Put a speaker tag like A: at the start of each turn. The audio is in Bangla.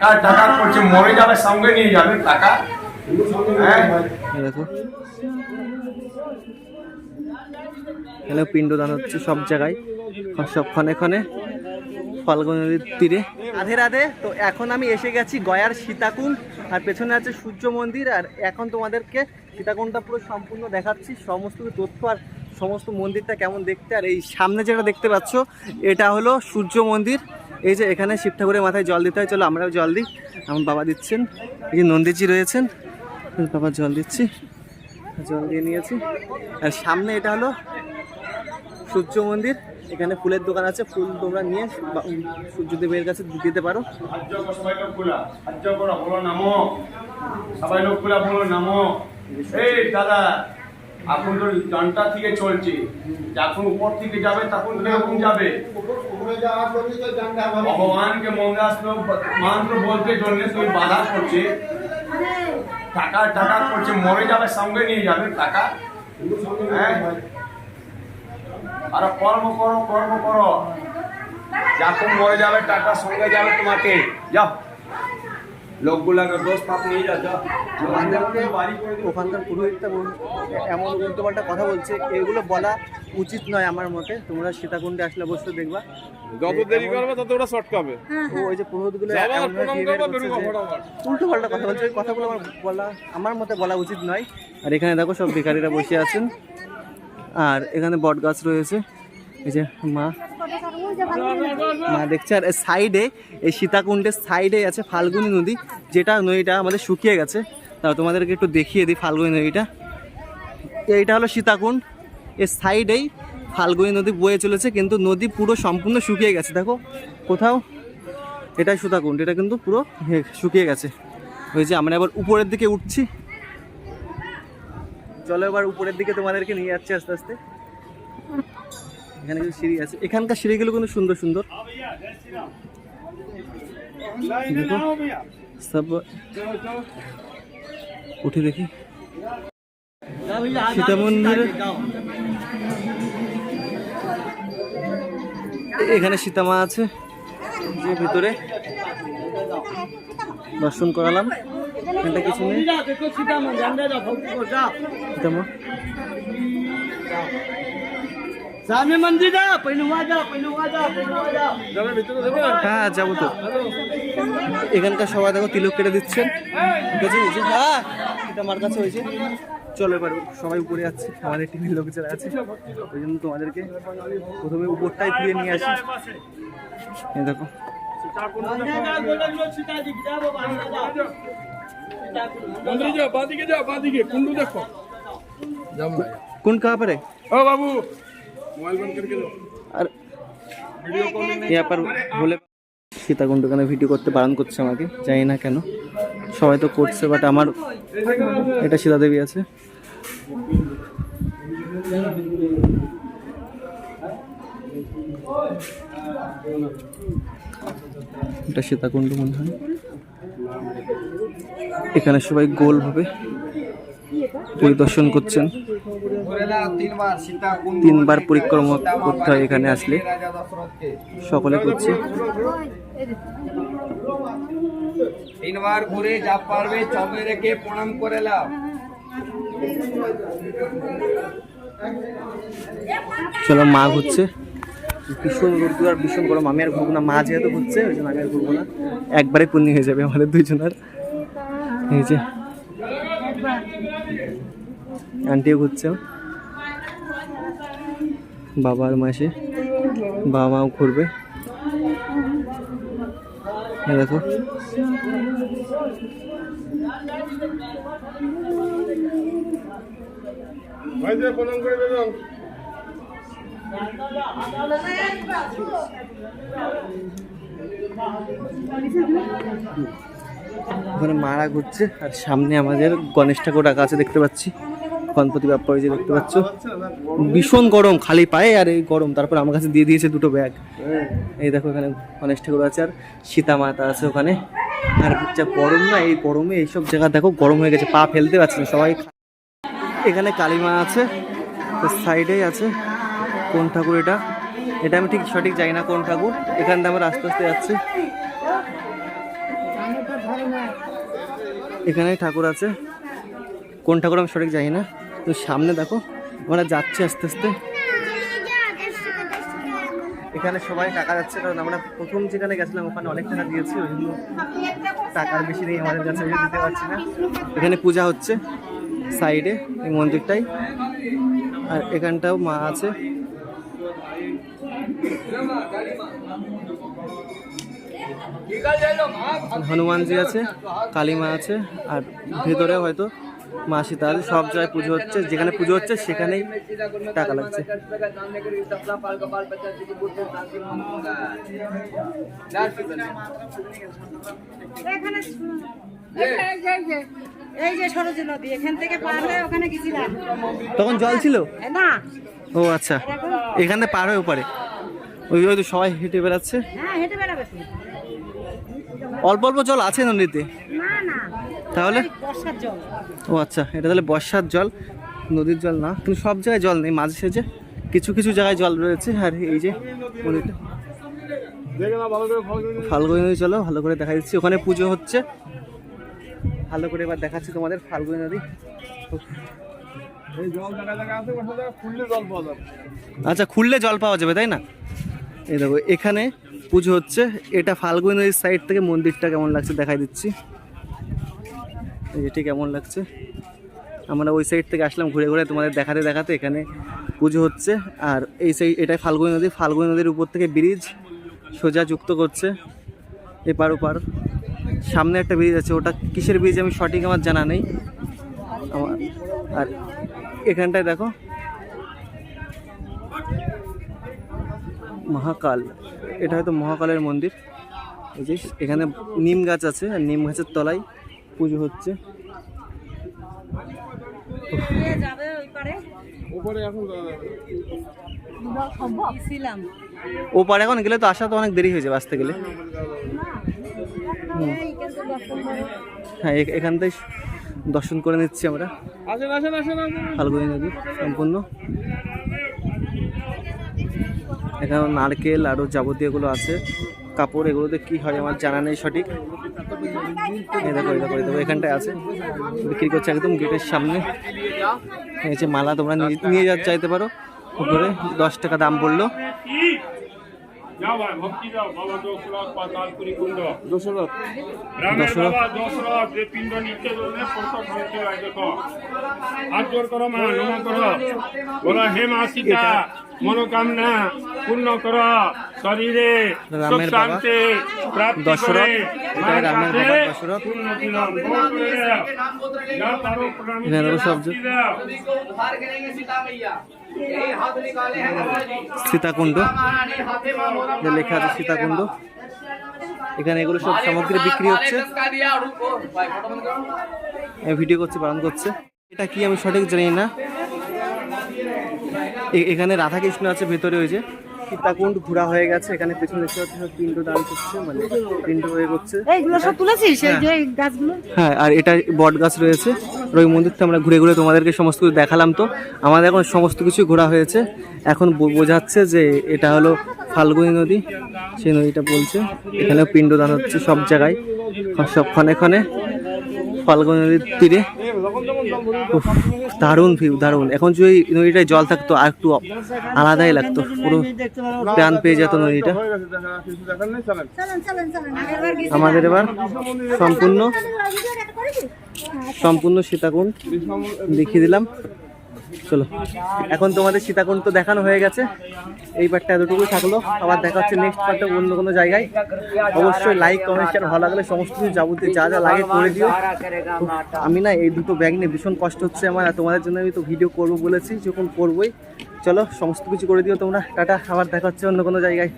A: টাকা টাকা করছে মরে যাবে সঙ্গে নিয়ে যাবে টাকা। হ্যাঁ?
B: দেখো। এখানে পিণ্ডদান হচ্ছে সব জায়গায়। সব ক্ষণে ক্ষণে ফাল্গুন নদীর তীরে। রাধে রাধে। তো এখন আমি এসে গেছি গয়ার সীতাকুণ্ড আর পেছনে আছে সূর্য মন্দির আর এখন তোমাদেরকে সীতাকুণ্ডটা পুরো সম্পূর্ণ দেখাচ্ছি। সমস্ত তথ্য আর সমস্ত মন্দিরটা কেমন দেখতে আর এই সামনে যেটা দেখতে পাচ্ছ এটা হলো সূর্য মন্দির। এই যে এখানে শিব ঠাকুরের মাথায় জল দিতে হয়, চলো আমরাও জল দিই। আমার বাবা দিচ্ছেন। এই যে নন্দীজি রয়েছেন বাবা জল দিচ্ছি। জল দিয়ে নিয়েছি। আর সামনে এটা হলো সূর্য মন্দির। এখানে ফুলের দোকান আছে, ফুল তোমরা নিয়ে সূর্যদেবের কাছে দিতে পারো।
A: দাদা এখন তো ডানটা থেকে চলছে, যখন উপর থেকে যাবে তখন কীরকম যাবে। ভগবানকে মন্দাস্ত, মন্ত্র বলতে জন্য তুই বাধা করছে। টাকা টাকা করছে, মরে যাবে, সঙ্গে নিয়ে যাবে টাকা। হ্যাঁ? আর কর্ম করো কর্ম করো। যখন মরে যাবে, টাকা সঙ্গে যাবে তোমাকে। যাও। লোকগুলাকে দোষ পাপ নিয়ে যা যাও
B: আমাদেরকে ওখানকার পুরোহিতটা এমন উল্টোপাল্টা কথা বলছে এগুলো বলা উচিত নয় আমার মতে। তোমরা সীতাকুণ্ডে আসলে অবশ্যই দেখবা।
C: যত দেরি করবে তত ওরা শর্ট পাবে
B: ওই যে পুরোহিতগুলো
C: ফটাফট।
B: উল্টোপাল্টা কথা বলছে ওই কথাগুলো আমার বলা আমার মতে বলা উচিত নয়। আর এখানে দেখো সব ভিখারিরা বসে আছেন। আর এখানে বট গাছ রয়েছে। এই যে মা মা দেখছে আর সাইডে এই সীতাকুণ্ডের সাইডে আছে ফাল্গুনী নদী যেটা নদীটা আমাদের শুকিয়ে গেছে। তা তোমাদেরকে একটু দেখিয়ে দিই ফাল্গুনী নদীটা। এইটা হলো সীতাকুণ্ড। এর সাইডেই ফাল্গুনী নদী বয়ে চলেছে কিন্তু নদী পুরো সম্পূর্ণ শুকিয়ে গেছে। দেখো কোথাও? এটাই সীতাকুণ্ড এটা কিন্তু পুরো হে- শুকিয়ে গেছে। ওই যে আমরা এবার উপরের দিকে উঠছি। চলো এবার উপরের দিকে তোমাদেরকে নিয়ে যাচ্ছি আস্তে আস্তে। এখানে কিছু সিঁড়ি আছে। এখানকার সিঁড়িগুলো কিন্তু সুন্দর সুন্দর। সব উঠে দেখি। সীতা মন্দিরে এখানে সীতামা আছে। যে ভিতরে দর্শন করালাম। এখানটা কিছু নেই। সীতামা।
D: সামনে মন্দির যা ওয়া যা ওয়া যা
C: যাবে ভিতরে যাবে।
B: হ্যাঁ যাব তো। এখানকার সবাই দেখো তিলক কেটে দিচ্ছেন। ঠিক হ্যাঁ এটা আমার কাছে হয়েছে। চলো এবার সবাই উপরে আছে আমাদের টিমের লোক যারা আছে ওই জন্য তোমাদেরকে প্রথমে উপরটাই তুলে নিয়ে আসি। এই দেখো।
C: দেখো।
B: কোন কাপড়ে?
C: ও বাবু।
B: আর ব্যাপার বলে সীতাকুণ্ড কেন ভিডিও করতে বারণ করছে আমাকে জানি না কেন সবাই তো করছে বাট আমার এটা সীতাদেবী আছে এটা সীতাকুণ্ড মনে হয় এখানে সবাই গোলভাবে পরিদর্শন করছেন তিনবার পরিক্রমা করতে হয় এখানে আসলে। সকলে করছে।
E: তিনবার ঘুরে যা পারবে চবে রেখে প্রণাম করে লাও।
B: চলো মা ঘুরছে। ভীষণ রোদ্দুর আর ভীষণ গরম। আমি আর ঘুরবো না। মা যেহেতু ঘুরছে ওই জন্য আমি আর ঘুরবো না। একবারে পূর্ণি হয়ে যাবে আমাদের দুইজনের এই যে। আন্টিও ঘুরছে। বাবা আর মাসে বাবা মাও ঘুরবে দেখো। ওখানে মারা ঘুরছে আর সামনে আমাদের গণেশ ঠাকুর রাখা আছে দেখতে পাচ্ছি। বাপ্পা ওই যে দেখতে পাচ্ছ। ভীষণ গরম, খালি পায়ে আর এই গরম। তারপর আমার কাছে দিয়ে দিয়েছে দুটো ব্যাগ। এই দেখো এখানে গণেশ ঠাকুর আছে আর সীতা মাতা আছে ওখানে। আর যা গরম না, এই গরমে এইসব জায়গা দেখো, গরম হয়ে গেছে, পা ফেলতে পারছে না, সবাই এখানে কালীমা আছে সাইডেই আছে। কোন ঠাকুর এটা? এটা আমি ঠিক সঠিক জানি না কোন ঠাকুর। এখান থেকে আমরা আস্তে আস্তে যাচ্ছি। এখানে ঠাকুর আছে। কোন ঠাকুর আমি সঠিক জানি না। তো সামনে দেখো আমরা যাচ্ছি আস্তে আস্তে। এখানে সবাই টাকা যাচ্ছে কারণ আমরা প্রথম যেখানে গেছিলাম ওখানে অনেক টাকা দিয়েছি ওই জন্য টাকার বেশি নেই আমাদের কাছে দিতে পারছি না। এখানে পূজা হচ্ছে সাইডে এই মন্দিরটাই। আর এখানটাও মা আছে। হনুমানজি আছে কালী মা আছে আর ভেতরে হয়তো মা তাহলে সব জায়গায় পুজো হচ্ছে যেখানে পুজো হচ্ছে সেখানেই টাকা লাগছে।
F: এই যে, এই যে, এই যে সরোজ নদী এখান থেকে পার হয়ে ওখানে গেছিলাম।
B: তখন জল ছিল?
F: না।
B: ও আচ্ছা এখান থেকে পার হয়ে ওপারে। ওই ওই তো সবাই হেঁটে বেড়াচ্ছে।
F: হ্যাঁ।
B: অল্প অল্প জল আছে নদীতে? তাহলে?
F: জল।
B: ও আচ্ছা এটা তাহলে বর্ষার জল নদীর জল না। কিন্তু সব জায়গায় জল নেই মাঝে সেজে কিছু কিছু জায়গায় জল রয়েছে। আর এই যে নদীটা। ফাল্গুনি নদী চলো ভালো করে দেখা যাচ্ছে ওখানে পুজো হচ্ছে। ভালো করে এবার দেখাচ্ছি তোমাদের ফাল্গুনি নদী।
C: এই জল জায়গা জায়গা আছে ওখানে জায়গা খুললে জল পাওয়া যাবে।
B: আচ্ছা খুললে জল পাওয়া যাবে তাই না? এই দেখো এখানে পুজো হচ্ছে। এটা ফাল্গুনি নদীর সাইড থেকে মন্দিরটা কেমন লাগছে দেখাই দিচ্ছি। ঠিক কেমন লাগছে? আমরা ওই সাইড থেকে আসলাম ঘুরে ঘুরে তোমাদের দেখাতে দেখাতে, এখানে পুজো হচ্ছে। আর এই সাইড এটাই ফাল্গুনি নদী। ফাল্গুনি নদীর উপর থেকে ব্রিজ সোজা যুক্ত করছে। এপার ওপার। সামনে একটা ব্রিজ আছে, ওটা কিসের ব্রিজ আমি সঠিক আমার জানা নেই। আমার, আর এখানটায় দেখো। মহাকাল। এটা হয়তো মহাকালের মন্দির। এই এখানে নিম গাছ আছে, আর নিম গাছের তলায় পুজো হচ্ছে।
F: কে যাবে ওই পারে?
C: উপরে এখন যাওয়া যাবে না।
F: গেছিলাম।
B: ও পারে এখন গেলে তো আসা তো অনেক দেরি হয়ে যাবে আসতে গেলে। হ্যাঁ এ- এখান থেকে দর্শন করে নিচ্ছি আমরা।
C: আসেন আসেন আসেন আসেন।
B: ফাল্গুনি নদী সম্পূর্ণ। এখানে নারকেল আরও যাবতীয়গুলো আছে। কাপড় এগুলোতে কি হয় আমার জানা নেই সঠিক। দেখো দেখো দেখো এখানটায় আছে। বিক্রি করছে একদম গেটের সামনে। এই যে মালা তোমরা নিয়ে- যা চাইতে পারো। উপরে দশ টাকা দাম
G: বাবা দশরথ
C: দশরথ
G: মনোকামনা পূর্ণ করো। শরীরে
B: রামের বাবা। দশরথ। রামের দশরথ। সীতাকুণ্ড। লেখা আছে সীতাকুণ্ড। এখানে এগুলো সব সামগ্রী বিক্রি হচ্ছে। ভিডিও করছে পালন করছে। এটা কি আমি সঠিক জানি না। এখানে রাধাকৃষ্ণ আছে ভেতরে ওই যে। সীতাকুণ্ড ঘোরা হয়ে গেছে এখানে পেছনে দেখতে পাচ্ছি সব পিণ্ড দান করছে মানে পিণ্ড হয়ে করছে।
F: এইগুলো সব তুলেছিস? এই যে গাছগুলো?
B: হ্যাঁ আর এটা বট গাছ রয়েছে আর ওই মন্দিরটা আমরা ঘুরে ঘুরে তোমাদেরকে সমস্ত কিছু দেখালাম তো। আমাদের এখন সমস্ত কিছু ঘোরা হয়েছে। এখন বোঝাচ্ছে যে এটা হলো ফাল্গুনি নদী সেই নদীটা বলছে। এখানেও পিণ্ডদান হচ্ছে সব জায়গায় সব ক্ষণে ক্ষণে। ফাল্গুনী নদীর তীরে দারুণ ভিউ দারুণ। এখন যদি নদীটায় জল থাকতো, আর একটু আলাদাই লাগতো। পুরো প্রাণ পেয়ে যেত নদীটা। আমাদের এবার সম্পূর্ণ সম্পূর্ণ সীতাকুণ্ড দেখিয়ে দিলাম। চলো। এখন তোমাদের সীতাকুণ্ড তো দেখানো হয়ে গেছে। এই পার্টটা এতটুকুই থাকল। আবার দেখা হচ্ছে নেক্সট পার্টটা অন্য কোনো জায়গায়। অবশ্যই লাইক কমেন্ট শেয়ার ভালো লাগলে সমস্ত কিছু যাবতীয় যা যা লাগে করে দিও। আমি না এই দুটো ব্যাগ নিয়ে ভীষণ কষ্ট হচ্ছে আমার তোমাদের জন্য আমি তো ভিডিও করব বলেছি, যখন করবোই। চলো, সমস্ত কিছু করে দিও তোমরা। টাটা, আবার দেখা হচ্ছে অন্য কোনো জায়গায়।